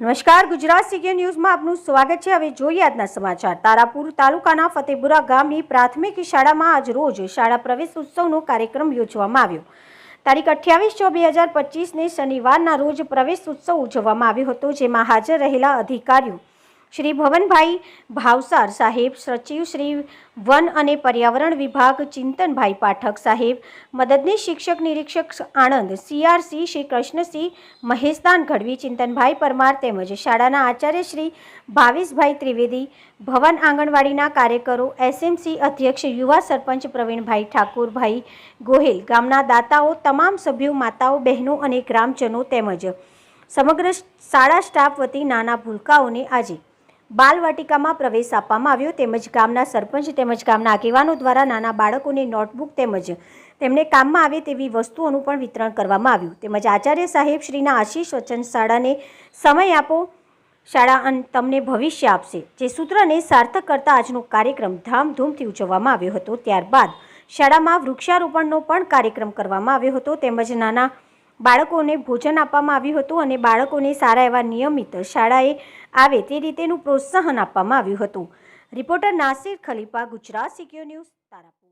નમસ્કાર, ગુજરાત સિક્યો ન્યૂઝમાં આપનું સ્વાગત છે. હવે જોઈએ આજના સમાચાર. તારાપુર તાલુકાના ફતેપુરા ગામની પ્રાથમિક શાળામાં આજ રોજ શાળા પ્રવેશ ઉત્સવનો કાર્યક્રમ યોજવામાં આવ્યો. તારીખ અઠ્યાવીસ છ બે હજાર પચીસને શનિવારના રોજ પ્રવેશ ઉત્સવ ઉજવવામાં આવ્યો હતો, જેમાં હાજર રહેલા અધિકારીઓ શ્રી ભવનભાઈ ભાવસાર સાહેબ, સચિવ શ્રી વન અને પર્યાવરણ વિભાગ ચિંતનભાઈ પાઠક સાહેબ, મદદનીશ શિક્ષક નિરીક્ષક આણંદ, સીઆરસી શ્રી કૃષ્ણસિંહ, મહેશદાન ગઢવી, ચિંતનભાઈ પરમાર તેમજ શાળાના આચાર્ય શ્રી ભાવેશભાઈ ત્રિવેદી, ભવન આંગણવાડીના કાર્યકરો, એસએમસી અધ્યક્ષ યુવા સરપંચ પ્રવીણભાઈ ઠાકુરભાઈ ગોહિલ, ગામના દાતાઓ, તમામ સભ્યો, માતાઓ, બહેનો અને ગ્રામજનો તેમજ સમગ્ર શાળા સ્ટાફ વતી નાના ભૂલકાઓને આજે બાલવાટિકામાં પ્રવેશ આપવામાં આવ્યો. તેમજ ગામના સરપંચ તેમજ ગામના આગેવાનો દ્વારા નાના બાળકોને નોટબુક તેમજ તેમને કામમાં આવે તેવી વસ્તુઓનું પણ વિતરણ કરવામાં આવ્યું. તેમજ આચાર્ય સાહેબ શ્રીના આશીષ વચન શાળાને સમય આપો. શાળા તમને ભવિષ્ય આપશે. જે સૂત્રને સાર્થક કરતા આજનો કાર્યક્રમ ધામધૂમથી ઉજવવામાં આવ્યો હતો. ત્યારબાદ શાળામાં વૃક્ષારોપણનો પણ કાર્યક્રમ કરવામાં આવ્યો હતો. તેમજ નાના બાળકોને ભોજન આપવામાં આવ્યું હતું અને બાળકોને સારા એવા નિયમિત શાળાએ આવે તે રીતેનું પ્રોત્સાહન આપવામાં આવ્યું હતું. રિપોર્ટર નાસિર ખલીફા, ગુજરાત સિક્યો ન્યૂઝ તારાપુર.